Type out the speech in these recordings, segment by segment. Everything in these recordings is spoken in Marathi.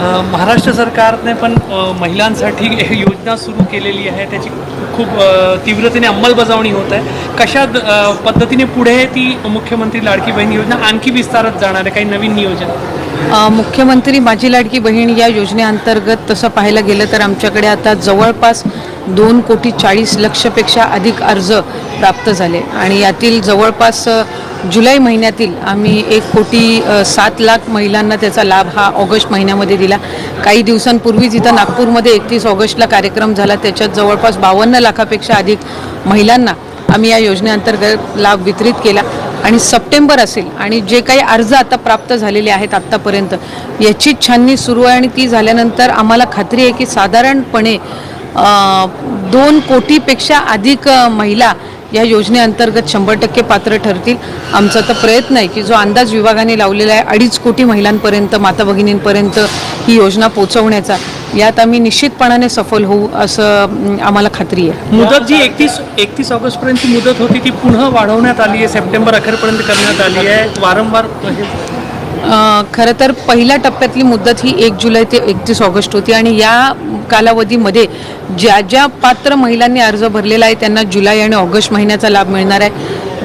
महाराष्ट्र सरकारने पण महिलांसाठी एक योजना सुरू केलेली आहे. त्याची खूप तीव्रतेने अंमलबजावणी होत आहे. कशा पद्धतीने पुढे ती मुख्यमंत्री लाडकी बहीण योजना आणखी विस्तारत जाणार आहे? काही नवीन नियोजन? मुख्यमंत्री माझी लाडकी बहीण या योजनेअंतर्गत तसं पाहायला गेलं तर आमच्याकडे आता जवळपास दोन कोटी चाळीस लक्षपेक्षा अधिक अर्ज प्राप्त झाले. आणि यातील जवळपास जुलै महिन्यातील आम्ही एक कोटी सात लाख महिलांना त्याचा लाभ हा ऑगस्ट महिन्यामध्ये दिला. काही दिवसांपूर्वीच इथं नागपूरमध्ये एकतीस ऑगस्टला कार्यक्रम झाला त्याच्यात जवळपास बावन्न लाखापेक्षा अधिक महिलांना आम्ही या योजनेअंतर्गत लाभ वितरित केला. आणि सप्टेंबर असेल आणि जे काही अर्ज आता प्राप्त झालेले आहेत आत्तापर्यंत याची छाननी सुरू आहे आणि ती झाल्यानंतर आम्हाला खात्री आहे की साधारणपणे दोन कोटीपेक्षा अधिक महिला या योजनेअंतर्गत शंभर टक्के पात्र ठरतील. आमचा तर प्रयत्न आहे की जो अंदाज विभागाने लावलेला आहे अडीच कोटी महिलांपर्यंत माता भगिनींपर्यंत ही योजना पोचवण्याचा यात आम्ही निश्चितपणाने सफल होऊ असं आम्हाला खात्री आहे. मुदत जी एकतीस एकतीस ऑगस्टपर्यंतची मुदत होती ती पुन्हा वाढवण्यात आली आहे. सप्टेंबर अखेरपर्यंत करण्यात आली आहे. वारंवार खरं तर पहिल्या टप्प्यातली मुदत ही एक जुलै ते एकतीस ऑगस्ट होती आणि या कालावधीमध्ये ज्या ज्या पात्र महिलांनी अर्ज भरलेला आहे त्यांना जुलै आणि ऑगस्ट महिन्याचा लाभ मिळणार आहे.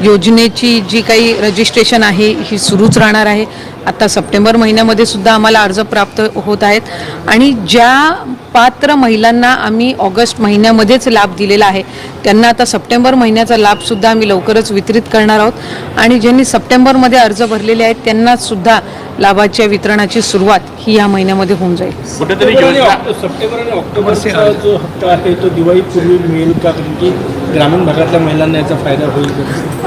योजनेची जी काही रजिस्ट्रेशन आहे ही सुरूच राहणार आहे. आता सप्टेंबर महिन्यामध्ये सुद्धा आम्हाला अर्ज प्राप्त होत आहेत. आणि ज्या पात्र महिलांना आम्ही ऑगस्ट महिन्यामध्येच लाभ दिलेला आहे त्यांना आता सप्टेंबर महिन्याचा लाभसुद्धा आम्ही लवकरच वितरित करणार आहोत. आणि ज्यांनी सप्टेंबरमध्ये अर्ज भरलेले आहेत त्यांनासुद्धा लाभाच्या वितरणाची सुरुवात ही या महिन्यामध्ये होऊन जाईल. कुठेतरी सप्टेंबर आणि ऑक्टोबरचा जो हप्ता आहे तो दिवाळीपूर्वी मिळेल का? म्हणजे ग्रामीण भागातल्या महिलांना याचा फायदा होईल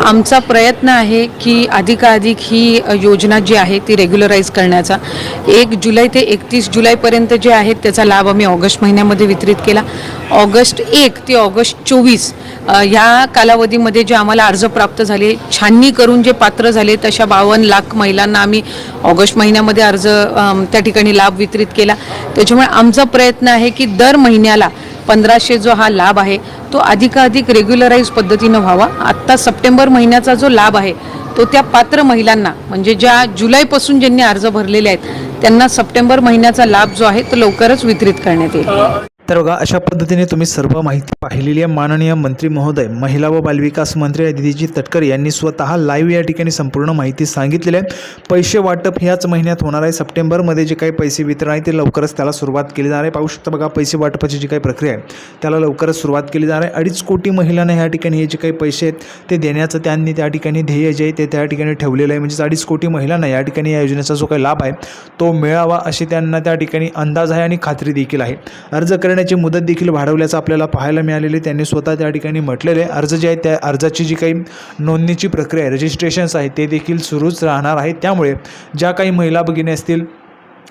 आमचा प्रयत्न आहे की अधिकाधिक ही योजना जी आहे ती रेग्युलराईज करण्याचा. एक जुलै ते एकतीस जुलैपर्यंत जे आहे त्याचा लाभ आम्ही ऑगस्ट महिन्यामध्ये वितरित केला. ऑगस्ट एक ते ऑगस्ट चोवीस ह्या कालावधीमध्ये जे आम्हाला अर्ज प्राप्त झाले छाननी करून जे पात्र झाले तशा बावन्न लाख महिलांना आम्ही ऑगस्ट महिन्यामध्ये अर्ज त्या ठिकाणी लाभ वितरित केला. त्याच्यामुळे आमचा प्रयत्न आहे की दर महिन्याला पंधराशे जो हा लाभ आहे तो अधिकाधिक रेग्युलराईज पद्धतीनं व्हावा. आत्ता सप्टेंबर महिन्याचा जो लाभ आहे तो त्या पात्र महिलांना म्हणजे ज्या जुलैपासून ज्यांनी अर्ज भरलेले आहेत त्यांना सप्टेंबर महिन्याचा लाभ जो आहे तो लवकरच वितरित करण्यात येईल. तर बघा अशा पद्धतीने तुम्ही सर्व माहिती पाहिलेली आहे. माननीय मंत्री महोदय महिला व बालविकास मंत्री अदितीजी तटकरे यांनी स्वतः लाईव्ह या ठिकाणी संपूर्ण माहिती सांगितलेली आहे. पैसे वाटप ह्याच महिन्यात होणार आहे. सप्टेंबरमध्ये जे काही पैसे वितरण आहे ते लवकरच त्याला सुरुवात केली जाणार आहे. पाहू शकता बघा पैसे वाटपाची जी काही प्रक्रिया आहे त्याला लवकरच सुरुवात केली जाणार आहे. अडीच कोटी महिलांना ह्या ठिकाणी हे जे काही पैसे आहेत ते देण्याचं त्यांनी त्या ठिकाणी ध्येय जे आहे ते त्या ठिकाणी ठेवलेलं आहे. म्हणजेच अडीच कोटी महिलांना या ठिकाणी या योजनेचा जो काही लाभ आहे तो मिळावा असे त्यांना त्या ठिकाणी अंदाज आहे आणि खात्री देखील आहे. अर्ज करण्याची मुदत देखील वाढवल्याचं आपल्याला पाहायला मिळालेले त्यांनी स्वतः त्या ठिकाणी म्हटलेले अर्ज जे आहे त्या अर्जाची जी काही नोंदणीची प्रक्रिया आहे रजिस्ट्रेशन्स आहे ते देखील सुरूच राहणार आहे. त्यामुळे ज्या काही महिला भगिनी असतील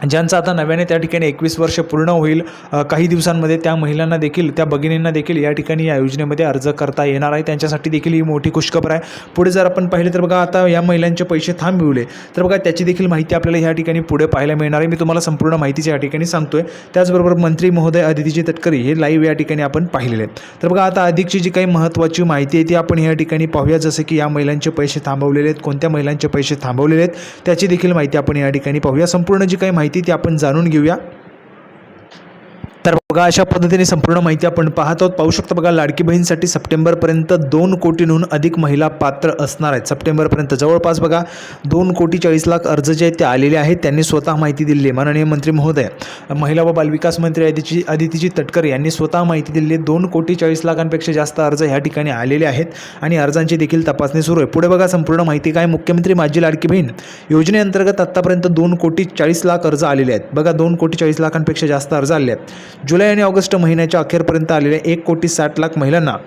ज्यांचं आता नव्याने त्या ठिकाणी एकवीस वर्ष पूर्ण होईल काही दिवसांमध्ये त्या महिलांना देखील त्या भगिनींना देखील या ठिकाणी या योजनेमध्ये अर्ज करता येणार आहे. त्यांच्यासाठी देखील ही मोठी खुशखबर आहे. पुढे जर आपण पाहिले तर बघा आता या महिलांचे पैसे थांबविले. तर बघा त्याची देखील माहिती आपल्याला या ठिकाणी पुढे पाहायला मिळणार आहे. मी तुम्हाला संपूर्ण माहितीची या ठिकाणी सांगतोय. त्याचबरोबर मंत्री महोदय अदितीजी तटकरी हे लाईव्ह या ठिकाणी आपण पाहिलेले आहेत. तर बघा आता अधिकची जी काही महत्त्वाची माहिती आहे ती आपण या ठिकाणी पाहूया. जसं की या महिलांचे पैसे थांबवलेले आहेत कोणत्या महिलांचे पैसे थांबवलेले आहेत त्याची देखील माहिती आपण या ठिकाणी पाहूया. संपूर्ण जी काही माहिती माहिती ती आपण जाणून घेऊया. बघा अशा पद्धतीने संपूर्ण माहिती आपण पाहत आहोत. पाहू शकता बघा लाडकी बहीणसाठी सप्टेंबरपर्यंत दोन कोटींहून अधिक महिला पात्र असणार आहेत. सप्टेंबरपर्यंत जवळपास बघा दोन कोटी चाळीस लाख अर्ज जे आहेत ते आलेले आहेत. त्यांनी स्वतः माहिती दिली आहे. माननीय मंत्री महोदय महिला व बालविकास मंत्री आदिती आदितीजी तटकरे यांनी स्वतः माहिती दिली आहे. दोन कोटी चाळीस लाखांपेक्षा जास्त अर्ज ह्या ठिकाणी आलेले आहेत आणि अर्जांची देखील तपासणी सुरू आहे. पुढे बघा संपूर्ण माहिती काय? मुख्यमंत्री माझी लाडकी बहीण योजनेअंतर्गत आत्तापर्यंत दोन कोटी चाळीस लाख अर्ज आलेले आहेत. बघा दोन कोटी चाळीस लाखांपेक्षा जास्त अर्ज आले आहेत. जुलै आणि ऑगस्ट महिन्याच्या अखेरपर्यंत आलेल्या एक कोटी साठ लाख महिलांना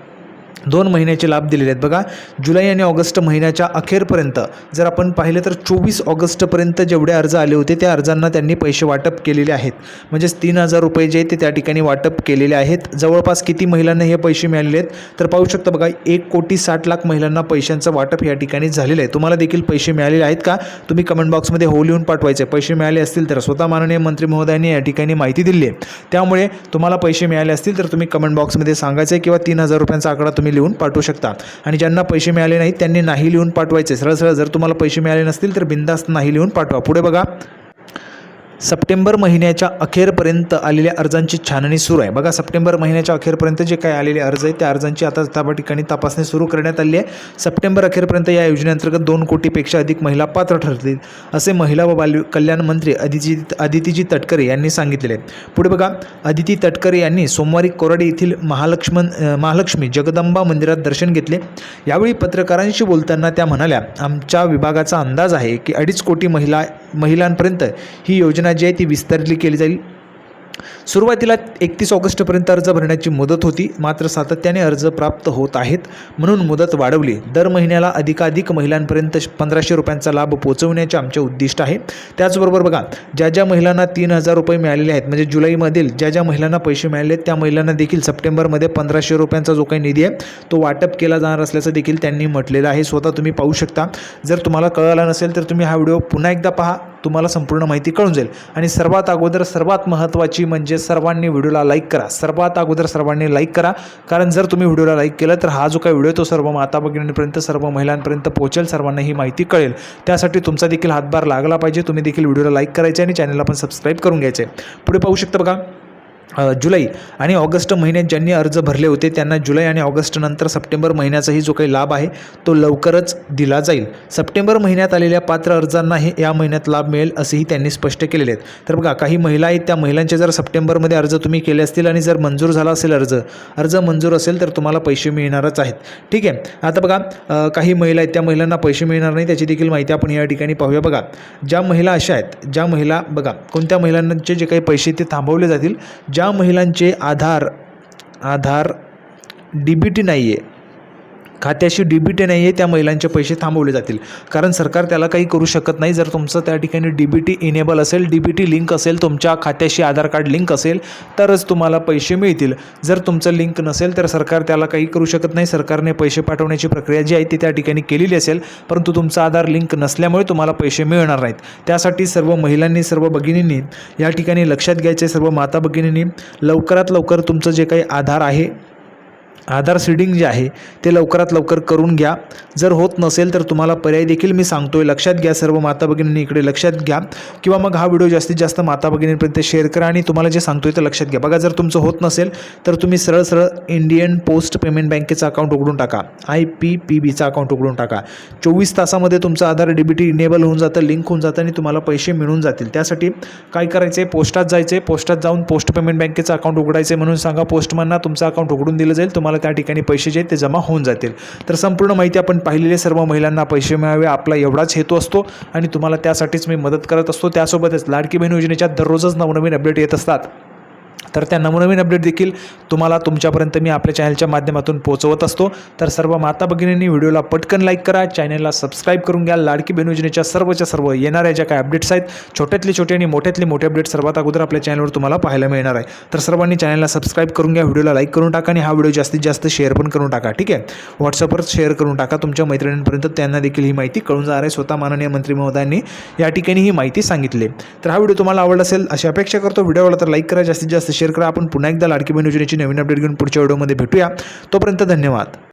दोन महिन्याचे लाभ दिलेले आहेत. बघा जुलै आणि ऑगस्ट महिन्याच्या अखेरपर्यंत जर आपण पाहिलं तर चोवीस ऑगस्टपर्यंत जेवढे अर्ज आले होते त्या अर्जांना त्यांनी पैसे वाटप केलेले आहेत. म्हणजेच तीन हजार रुपये जे ते त्या ठिकाणी वाटप केलेले आहेत. जवळपास किती महिलांना हे पैसे मिळालेले आहेत? तर पाहू शकता बघा एक कोटी साठ लाख महिलांना पैशांचं वाटप या ठिकाणी झालेलं आहे. तुम्हाला देखील पैसे मिळालेले आहेत का? तुम्ही कमेंट बॉक्समध्ये हो लिहून पाठवायचे. पैसे मिळाले असतील तर स्वतः माननीय मंत्री महोदयांनी या ठिकाणी माहिती दिली आहे. त्यामुळे तुम्हाला पैसे मिळाले असतील तर तुम्ही कमेंट बॉक्समध्ये सांगायचं किंवा तीन हजार रुपयांचा आकडा तुम्ही लिहून पाठवू शकता. आणि ज्यांना पैसे मिळाले नाहीत त्यांनी नाही लिहून पाठवायचे. सरळ सरळ जर तुम्हाला पैसे मिळाले नसतील तर बिंदास्त नाही लिहून पाठवा. पुढे बघा. सप्टेंबर महिन्याच्या अखेरपर्यंत आलेल्या अर्जांची छाननी सुरू आहे. बघा सप्टेंबर महिन्याच्या अखेरपर्यंत जे काही आलेले अर्ज आहेत त्या अर्जांची आता त्या ठिकाणी तपासणी सुरू करण्यात आली आहे. सप्टेंबर अखेरपर्यंत या योजनेअंतर्गत दोन कोटीपेक्षा अधिक महिला पात्र ठरतील असे महिला व बाल कल्याण मंत्री अदिती अदितीजी तटकरे यांनी सांगितले पुढे बघा अदिती तटकरे यांनी सोमवारी कोराडी येथील महालक्ष्मण महालक्ष्मी जगदंबा मंदिरात दर्शन घेतले. यावेळी पत्रकारांशी बोलताना त्या म्हणाल्या आमच्या विभागाचा अंदाज आहे की अडीच कोटी महिला महिलांपर्यंत ही योजना जी आहे ती विस्तारली केली जाईल. सुरुवातीला एकतीस ऑगस्टपर्यंत अर्ज भरण्याची मुदत होती. मात्र सातत्याने अर्ज प्राप्त होत आहेत. म्हणून मुदत वाढवली. दर महिन्याला अधिकाधिक महिलांपर्यंत पंधराशे रुपयांचा लाभ पोहोचवण्याचे आमचे उद्दिष्ट आहे. त्याचबरोबर बघा ज्या ज्या महिलांना तीन हजार रुपये मिळालेले आहेत म्हणजे जुलैमधील ज्या ज्या महिलांना पैसे मिळाले आहेत त्या महिलांना देखील सप्टेंबरमध्ये पंधराशे रुपयांचा जो काही निधी आहे तो वाटप केला जाणार असल्याचं देखील त्यांनी म्हटलेलं आहे. स्वतः तुम्ही पाहू शकता. जर तुम्हाला कळाला नसेल तर तुम्ही हा व्हिडिओ पुन्हा एकदा पहा. तुम्हाला संपूर्ण माहिती कळून जाईल. आणि सर्वात अगोदर सर्वात महत्त्वाची म्हणजे सर्वांनी व्हिडिओला लाईक करा. सर्वात अगोदर सर्वांनी लाईक करा. कारण जर तुम्ही व्हिडिओला लाईक केलं तर हा जो काही व्हिडिओ तो सर्व माता भगिनींपर्यंत सर्व महिलांपर्यंत पोहोचेल सर्वांना ही माहिती कळेल. त्यासाठी तुमचा देखील हातभार लागला पाहिजे. तुम्ही देखील व्हिडिओला लाईक करायचे आणि चॅनलला पण सबस्क्राईब करून घ्यायचे. पुढे पाहू शकता बघा. जुलै आणि ऑगस्ट महिन्यात ज्यांनी अर्ज भरले होते त्यांना जुलै आणि ऑगस्टनंतर सप्टेंबर महिन्याचाही जो काही लाभ आहे तो लवकरच दिला जाईल. सप्टेंबर महिन्यात आलेल्या पात्र अर्जांना हे या महिन्यात लाभ मिळेल असेही त्यांनी स्पष्ट केलेले आहेत. तर बघा काही महिला आहेत त्या महिलांचे जर सप्टेंबरमध्ये अर्ज तुम्ही केले असतील आणि जर मंजूर झाला असेल अर्ज अर्ज मंजूर असेल तर तुम्हाला पैसे मिळणारच आहेत. ठीक आहे? आता बघा काही महिला आहेत त्या महिलांना पैसे मिळणार नाही त्याची देखील माहिती आपण या ठिकाणी पाहूया. बघा ज्या महिला अशा आहेत ज्या महिला बघा कोणत्या महिलांचे जे काही पैसे ते थांबवले जातील ज्या महिलांचे Aadhaar Aadhaar D B T नाही आहे खात्याशी डी बी टी नाही आहे त्या महिलांचे पैसे थांबवले जातील. कारण सरकार त्याला काही करू शकत नाही. जर तुमचं त्या ठिकाणी डी बी टी इनेबल असेल डी बी टी लिंक असेल तुमच्या खात्याशी आधार कार्ड लिंक असेल तरच तुम्हाला पैसे मिळतील. जर तुमचं लिंक नसेल तर सरकार त्याला काही करू शकत नाही. सरकारने पैसे पाठवण्याची प्रक्रिया जी आहे ती त्या ठिकाणी केलेली असेल. परंतु तुमचा आधार लिंक नसल्यामुळे तुम्हाला पैसे मिळणार नाहीत. त्यासाठी सर्व महिलांनी सर्व भगिनींनी या ठिकाणी लक्षात घ्यायचे सर्व माता भगिनींनी लवकरात लवकर तुमचं जे काही आधार आहे आधार सीडिंग जे आहे ते लवकरात लवकर करून घ्या. जर होत नसेल तर तुम्हाला पर्याय देखील मी सांगतोय. लक्षात घ्या सर्व माता भगिनींनी इकडे लक्षात घ्या. किंवा मग हा व्हिडिओ जास्तीत जास्त माता भगिनींपर्यंत शेअर करा आणि तुम्हाला जे सांगतोय ते लक्षात घ्या. बघा जर तुमचं होत नसेल तर तुम्ही सरळ सरळ इंडियन पोस्ट पेमेंट बँकेचं अकाउंट उघडून टाका. आय पी पी बीचं अकाउंट उघडून टाका. चोवीस तासामध्ये तुमचं Aadhaar D B T enable होऊन जातं लिंक होऊन जातं आणि तुम्हाला पैसे मिळून जातील. त्यासाठी काय करायचं आहे पोस्टात जायचं आहे पोस्टात जाऊन पोस्ट पेमेंट बँकेचं अकाउंट उघडायचं आहे म्हणून सांगा. पोस्टमॅनना तुमचं अकाउंट उघडून दिलं जाईल. तुम्हाला त्या ठिकाणी पैसे जे आहेत ते जमा होऊन जातील. तर संपूर्ण माहिती आपण पाहिलेली सर्व महिलांना पैसे मिळावे आपला एवढाच हेतू असतो आणि तुम्हाला त्यासाठीच मी मदत करत असतो. त्यासोबतच लाडकी बहीण योजनेच्या दररोजच नवनवीन अपडेट येत असतात. तर त्या नवनवीन अपडेट देखील तुम्हाला तुमच्यापर्यंत मी आपल्या चॅनलच्या माध्यमातून पोहोचवत असतो. तर सर्व माता भगिनींनी व्हिडिओला पटकन लाईक करा चॅनलला सबस्क्राईब करून घ्या. लाडकी बहीण योजनेच्या सर्वच्या सर्व येणाऱ्या ज्या काही अपडेट्स आहेत छोट्यातले छोटे आणि मोठ्यातले मोठे अपडेट सर्वात अगोदर आपल्या चॅनलवर तुम्हाला पाहायला मिळणार आहे. तर सर्वांनी चॅनलला सबस्क्राईब करून घ्या व्हिडिओला लाईक करून टाका आणि हा व्हिडिओ जास्तीत जास्त शेअर पण करून टाका ठीक आहे? व्हॉट्सअपवर शेअर करून टाका. तुमच्या मैत्रिणींपर्यंत त्यांना देखील ही माहिती कळून जाणार आहे. स्वतः माननीय मंत्री महोदयांनी या ठिकाणी ही माहिती सांगितली. तर हा व्हिडिओ तुम्हाला आवडला असेल अशी अपेक्षा करतो. व्हिडिओला तर लाईक करा जास्तीत जास्त शेअर करा. आपण पुन्हा एकदा लाडकी बहीण योजनेची नवीन अपडेट घेऊन पुढच्या व्हिडिओमध्ये भेटूया. तोपर्यंत धन्यवाद.